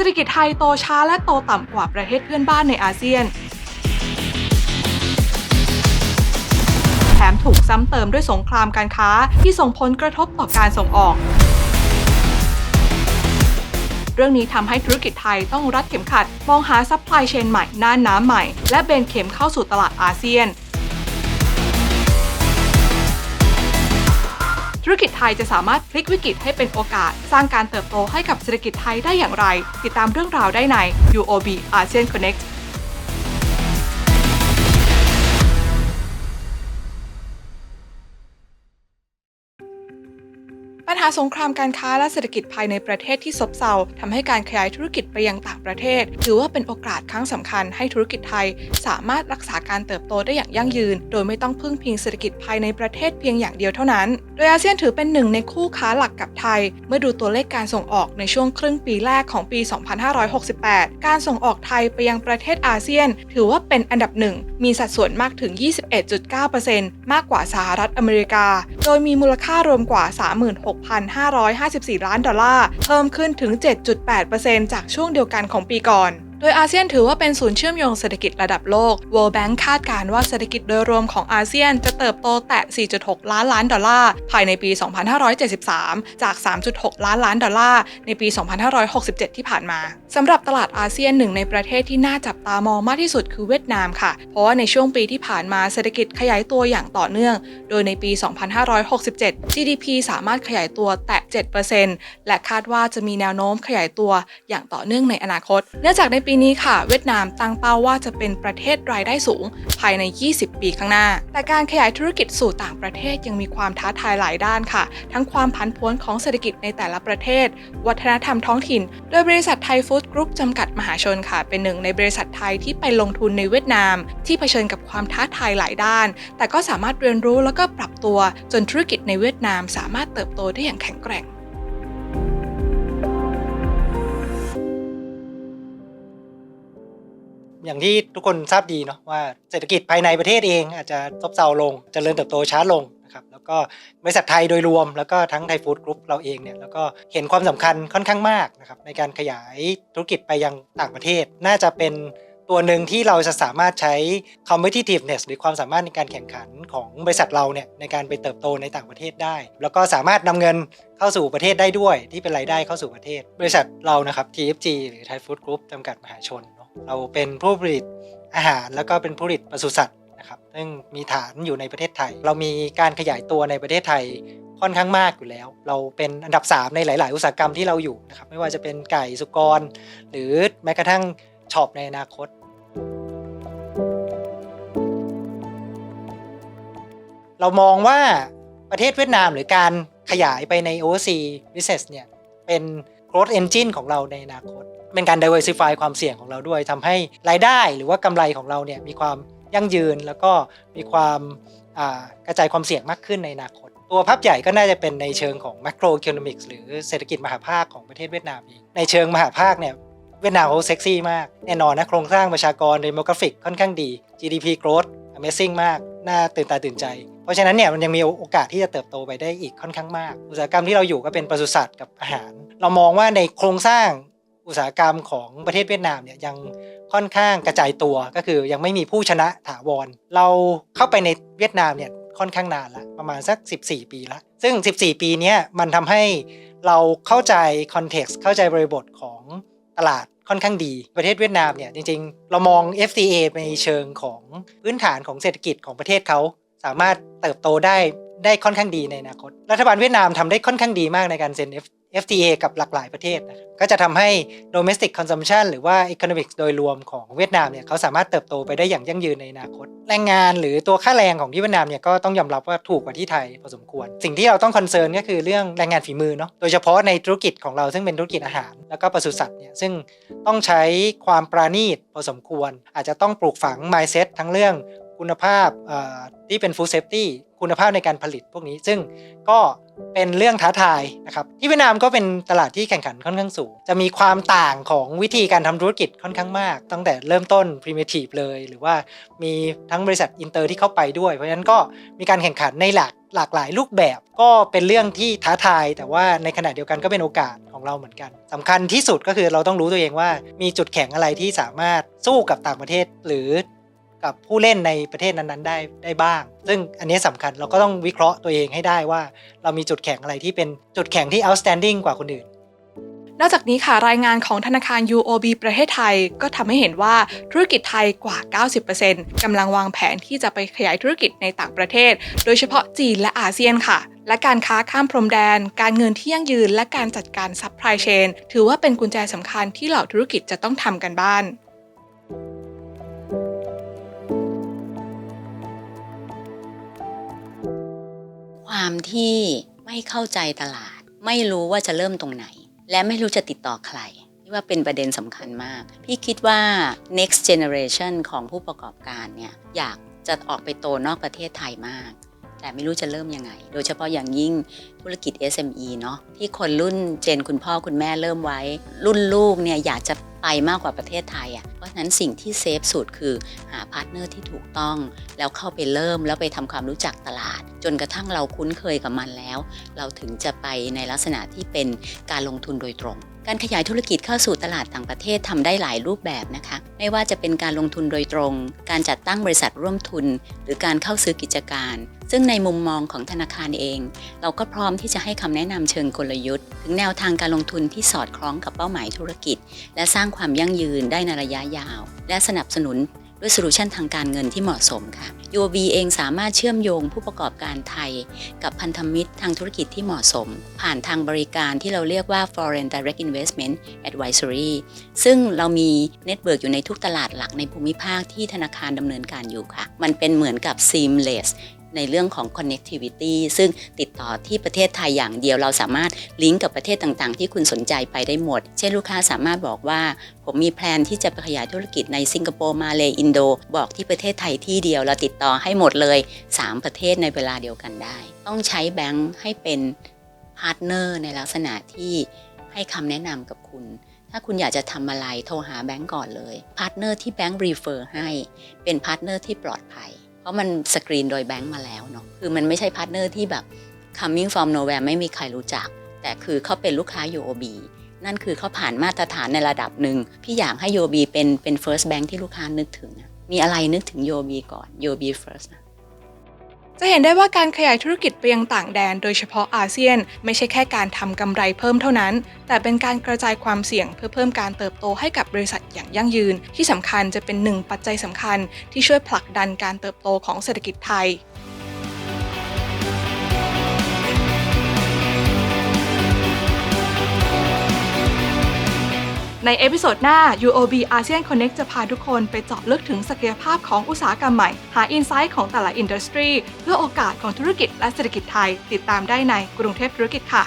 เศรษฐกิจไทยโตช้าและโตต่ำกว่าประเทศเพื่อนบ้านในอาเซียน แถมถูกซ้ำเติมด้วยสงครามการค้าที่ส่งผลกระทบต่อการส่งออก เรื่องนี้ทำให้ธุรกิจไทยต้องรัดเข็มขัด มองหาซัพพลายเชนใหม่น่านน้ำใหม่ และเบนเข็มเข้าสู่ตลาดอาเซียน ธุรกิจไทยจะสามารถพลิกวิกฤตให้เป็นโอกาส สร้างการเติบโตให้กับเศรษฐกิจไทยได้อย่างไร ติดตามเรื่องราวได้ใน UOB ASEAN Connect ปัญหาสงครามการค้าและเศรษฐกิจภายในประเทศที่ซบเซาทำให้การขยายธุรกิจไปยังต่างประเทศ ถือว่าเป็นโอกาสครั้งสำคัญให้ธุรกิจไทย สามารถรักษาการเติบโตได้อย่างยั่งยืน โดยไม่ต้องพึ่งพิงเศรษฐกิจภายในประเทศเพียงอย่างเดียวเท่านั้น ดยอาเซียนถือเป็นหนึ่งในคู่ค้าหลักกับไทย เมื่อดูตัวเลขการส่งออกในช่วงครึ่งปีแรกของปี 2568 การส่งออกไทยไปยังประเทศอาเซียน ถือว่าเป็นอันดับหนึ่ง มีสัดส่วนมากถึง 21.9%มากกว่าสหรัฐอเมริกา โดยมีมูลค่ารวมกว่า 36,554 ล้านดอลลาร์ เพิ่มขึ้นถึง 7.8%จากช่วงเดียวกันของปีก่อน โดยอาเซียนถือว่าเป็นศูนย์เชื่อมโยงเศรษฐกิจระดับโลก World Bank คาดการณ์ว่าเศรษฐกิจโดยรวมของอาเซียนจะเติบโตแตะ 4.6 ล้านล้านดอลลาร์ ภายในปี 2573 จาก 3.6 ล้านล้านดอลลาร์ ในปี 2567 ที่ผ่านมาสำหรับตลาดอาเซียนหนึ่งในประเทศที่น่าจับตามองมากที่สุดคือเวียดนามค่ะ เพราะว่าในช่วงปีที่ผ่านมาเศรษฐกิจขยายตัวอย่างต่อเนื่อง โดยในปี 2567 GDP สามารถขยายตัวแตะ 7%และคาดว่าจะมีแนวโน้มขยายตัวอย่างต่อเนื่องในอนาคต เนื่องจากในปีีนี้ค่ะ เวียดนามตั้งเป้าว่าจะเป็นประเทศรายได้สูง ภายใน 20 ปีข้างหน้า แต่การขยายธุรกิจสู่ต่างประเทศยังมีความท้าทายหลายด้านค่ะ ทั้งความผันผวนของเศรษฐกิจในแต่ละประเทศ วัฒนธรรมท้องถิ่น โดยบริษัทไทยฟู้ดกรุ๊ปจำกัดมหาชนค่ะ เป็นหนึ่งในบริษัทไทยที่ไปลงทุนในเวียดนาม ที่เผชิญกับความท้าทายหลายด้าน แต่ก็สามารถเรียนรู้แล้วก็ปรับตัวจนธุรกิจในเวียดนามสามารถเติบโตได้อย่างแข็งแกร่ง อย่างที่ทุกคนทราบดีเนาะว่าเศรษฐกิจภายในประเทศเองอาจจะซบเซาลงเจริญเติบโตช้าลงนะครับแล้วก็บริษัทไทยโดยรวม แล้วก็ทั้งไทยฟู้ดกรุ๊ปเราเองเนี่ยแล้วก็เห็นความสำคัญค่อนข้างมากนะครับในการขยายธุรกิจไปยังต่างประเทศ น่าจะเป็นตัวหนึ่งที่เราจะสามารถใช้ competitiveness หรือความสามารถในการแข่งขันของบริษัทเราเนี่ยในการไปเติบโตในต่างประเทศได้ แล้วก็สามารถนำเงินเข้าสู่ประเทศได้ด้วย ที่เป็นรายได้เข้าสู่ประเทศ บริษัทเรานะครับ TFG หรือ Thai Food Group จำกัดมหาชน เราเป็นผู้ผลิตอาหารแล้วก็เป็นผู้ผลิตปศุสัตว์นะครับซึ่งมีฐานอยู่ในประเทศไทย เรามีการขยายตัวในประเทศไทยค่อนข้างมากอยู่แล้ว เราเป็นอันดับ 3 ในหลาย ๆ อุตสาหกรรมที่เราอยู่นะครับไม่ว่าจะเป็นไก่สุกร หรือแม้กระทั่งช็อปในอนาคต เรามองว่าประเทศเวียดนามหรือการขยายไปใน overseas business เนี่ยเป็น growth engine ของเราในอนาคต เป็นการ diversify ความเสี่ยงของเราด้วยทำให้รายได้หรือว่ากำไรของเราเนี่ยมีความยั่งยืนแล้วก็มีความกระจายความเสี่ยงมากขึ้นในอนาคต ตัวภาพใหญ่ก็น่าจะเป็นในเชิงของ macroeconomics หรือเศรษฐกิจมหาภาคของประเทศเวียดนามเองในเชิงมหาภาคเนี่ยเวียดนามเขาเซ็กซี่มาก แน่นอนนะโครงสร้างประชากร demographic ค่อนข้างดี GDP growth amazing มาก น่าตื่นตาตื่นใจ เพราะฉะนั้นเนี่ยมันยังมีโอกาสที่จะเติบโตไปได้อีกค่อนข้างมาก อุตสาหกรรมที่เราอยู่ก็เป็นปศุสัตว์กับอาหาร เรามองว่าในโครงสร้าง อุตสาหกรรมของประเทศเวียดนามเนี่ยยังค่อนข้างกระจายตัวก็คือยังไม่มีผู้ชนะถาวร เราเข้าไปในเวียดนามเนี่ยค่อนข้างนานละประมาณสัก 14 ปีละซึ่ง 14 ปีเนี้ยมันทำให้เราเข้าใจคอนเท็กซ์เข้าใจบริบทของตลาดค่อนข้างดีประเทศเวียดนามเนี่ยจริงๆ เรามอง FTA ในเชิงของพื้นฐานของเศรษฐกิจของประเทศเขาสามารถเติบโตได้ได้ค่อนข้างดีในอนาคต รัฐบาลเวียดนามทำได้ค่อนข้างดีมากในการเซ็น FTA กับหลากหลายประเทศนะครับก็จะทำให้ domestic consumption หรือว่า economics โดยรวมของเวียดนามเนี่ยเขาสามารถเติบโตไปได้อย่างยั่งยืนในอนาคต แรงงานหรือตัวค่าแรงของที่เวียดนามเนี่ยก็ต้องยอมรับว่าถูกกว่าที่ไทยพอสมควร สิ่งที่เราต้องคอนเซิร์นก็คือเรื่องแรงงานฝีมือเนาะโดยเฉพาะในธุรกิจของเราซึ่งเป็นธุรกิจอาหาร แล้วก็ปศุสัตว์เนี่ยซึ่งต้องใช้ความปราณีตพอสมควร อาจจะต้องปลูกฝัง mindset ทั้งเรื่องคุณภาพเอ่อที่เป็น food safety คุณภาพในการผลิตพวกนี้ซึ่งก็ เป็นเรื่องท้าทายนะครับที่เวียดนามก็เป็นตลาดที่แข่งขันค่อนข้างสูง จะมีความต่างของวิธีการทำธุรกิจค่อนข้างมาก ตั้งแต่เริ่มต้น primitive เลย หรือว่ามีทั้งบริษัทอินเตอร์ที่เข้าไปด้วย เพราะฉะนั้นก็มีการแข่งขันในหลากหลากหลายรูปแบบ ก็เป็นเรื่องที่ท้าทาย แต่ว่าในขณะเดียวกันก็เป็นโอกาสของเราเหมือนกันสำคัญที่สุดก็คือเราต้องรู้ตัวเองว่ามีจุดแข็งอะไรที่สามารถสู้กับต่างประเทศ หรือ กับผู้เล่นในประเทศนั้นๆได้ได้บ้าง ซึ่งอันนี้สำคัญเราก็ต้องวิเคราะห์ตัวเองให้ได้ว่า เรามีจุดแข็งอะไรที่เป็นจุดแข็งที่ outstanding กว่าคนอื่น นอกจากนี้ค่ะรายงานของธนาคาร UOB ประเทศไทยก็ทำให้เห็นว่าธุรกิจไทยกว่า 90%กำลังวางแผนที่จะไปขยายธุรกิจในต่างประเทศ โดยเฉพาะจีนและอาเซียนค่ะและการค้าข้ามพรมแดน การเงินที่ยั่งยืน และการจัดการซัพพลายเชน ถือว่าเป็นกุญแจสำคัญที่เหล่าธุรกิจจะต้องทำกันบ้าน ความที่ไม่เข้าใจตลาด ไม่รู้ว่าจะเริ่มตรงไหน และไม่รู้จะติดต่อใครนี่ว่าเป็นประเด็นสำคัญมาก พี่คิดว่า next generation ของผู้ประกอบการเนี่ยอยากจะออกไปโตนอกประเทศไทยมาก แต่ไม่รู้จะเริ่มยังไง โดยเฉพาะอย่างยิ่งธุรกิจ SME เนาะที่คนรุ่นเจนคุณพ่อคุณแม่เริ่มไว้ รุ่นลูกเนี่ยอยากจะไปมากกว่าประเทศไทยอะ่ะ เพราะฉะนั้นสิ่งที่เซฟสุดคือหาพาร์ทเนอร์ที่ถูกต้อง แล้วเข้าไปเริ่มแล้วไปทำความรู้จักตลาด จนกระทั่งเราคุ้นเคยกับมันแล้ว เราถึงจะไปในลักษณะที่เป็นการลงทุนโดยตรง การขยายธุรกิจเข้าสู่ตลาดต่างประเทศทำได้หลายรูปแบบนะคะ ไม่ว่าจะเป็นการลงทุนโดยตรง การจัดตั้งบริษัทร่วมทุน หรือการเข้าซื้อกิจการ ซึ่งในมุมมองของธนาคารเอง เราก็พร้อมที่จะให้คำแนะนำเชิงกลยุทธ์ ถึงแนวทางการลงทุนที่สอดคล้องกับเป้าหมายธุรกิจ และสร้างความยั่งยืนได้ในระยะยาว และสนับสนุน ด้วยโซลูชันทางการเงินที่เหมาะสมค่ะ UOB เองสามารถเชื่อมโยงผู้ประกอบการไทย กับพันธมิตรทางธุรกิจที่เหมาะสม ผ่านทางบริการที่เราเรียกว่า Foreign Direct Investment Advisory ซึ่งเรามีเน็ตเวิร์กอยู่ในทุกตลาดหลักในภูมิภาคที่ธนาคารดำเนินการอยู่ค่ะ มันเป็นเหมือนกับ seamless ในเรื่องของ connectivity ซึ่งติดต่อที่ประเทศไทยอย่างเดียวเราสามารถลิงก์กับประเทศต่างๆ ที่คุณสนใจไปได้หมด เช่นลูกค้าสามารถบอกว่า ผมมีแพลนที่จะไปขยายธุรกิจในสิงคโปร์มาเลอินโด บอกที่ประเทศไทยที่เดียวเราติดต่อให้หมดเลย 3 ประเทศในเวลาเดียวกันได้ ต้องใช้แบงค์ให้เป็นพาร์ทเนอร์ในลักษณะที่ให้คำแนะนำกับคุณถ้าคุณอยากจะทำอะไรโทรหาแบงก์ก่อนเลย พาร์ทเนอร์ที่แบงก์รีเฟอร์ให้ เป็นพาร์ทเนอร์ที่ปลอดภัย เพราะมันสกรีนโดยแบงก์มาแล้วเนาะคือมันไม่ใช่พาร์ทเนอร์ที่แบบ coming from nowhere ไม่มีใครรู้จัก แต่คือเขาเป็นลูกค้า UOB นั่นคือเขาผ่านมาตรฐานในระดับหนึ่งพี่อยากให้ UOB เป็นเป็น first bank ที่ลูกค้านึกถึง มีอะไรนึกถึง UOB ก่อน UOB first นะ จะเห็นได้ว่าการขยายธุรกิจไปยังต่างแดน โดยเฉพาะอาเซียน ไม่ใช่แค่การทำกำไรเพิ่มเท่านั้น แต่เป็นการกระจายความเสี่ยงเพื่อเพิ่มการเติบโตให้กับบริษัทอย่างยั่งยืน ที่สำคัญจะเป็นหนึ่งปัจจัยสำคัญ ที่ช่วยผลักดันการเติบโตของเศรษฐกิจไทย ในเอพิโซดหน้า UOB ASEAN Connect จะพาทุกคนไปเจาะลึกถึงศักยภาพของอุตสาหกรรมใหม่ หาอินไซต์ของแต่ละอินดัสทรีเพื่อโอกาสของธุรกิจและเศรษฐกิจไทย ติดตามได้ในกรุงเทพธุรกิจค่ะ